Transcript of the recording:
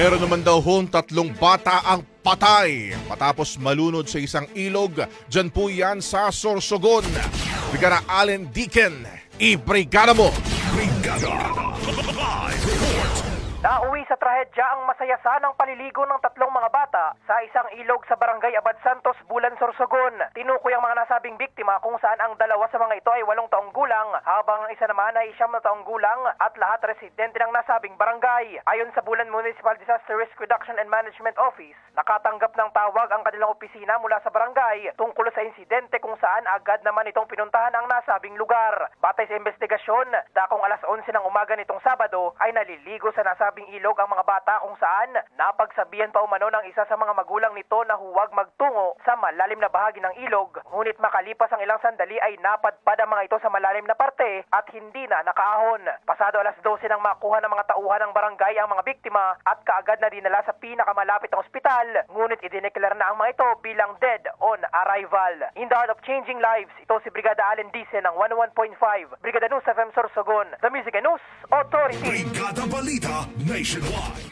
Meron naman daw hong tatlong bata ang patay matapos malunod sa isang ilog. Diyan po yan sa Sorsogon. Brigada Allen Deacon, i-brigada mo! Nauwi sa trahedya ang masaya sanang paliligo ng tatlong mga bata sa isang ilog sa barangay Abad Santos, Bulan, Sorsogon. Tinukoy ang mga nasabing biktima kung saan ang dalawa sa mga ito ay walong taong gulang habang ang isa naman ay siyam na taong gulang at lahat residente ng nasabing barangay. Ayon sa Bulan Municipal Disaster Risk Reduction and Management Office, nakatanggap ng tawag ang kanilang opisina mula sa barangay tungkol sa insidente kung saan agad naman itong pinuntahan ang nasabing lugar. Batay sa investigasyon, dakong alas 11 ng umaga nitong Sabado ay naliligo sa nasabing ilog ang mga bata kung saan napagsabihan pa umano ng isa sa mga magulang nito na huwag magtungo sa malalim na bahagi ng ilog. Ngunit makalipas ang ilang sandali ay napadpad ang mga ito sa malalim na parte at hindi na nakaahon. Pasado alas 12 nang makuha ng mga tauhan ng barangay ang mga biktima at kaagad na dinala sa pinakamalapit na ospital. Ngunit idineklara na ang mga ito bilang dead arrival. In the heart of changing lives, ito si Brigada Allen Dice ng 101.5, Brigada News FM Sorsogon, The Music and News Authority. Brigada Balita Nationwide.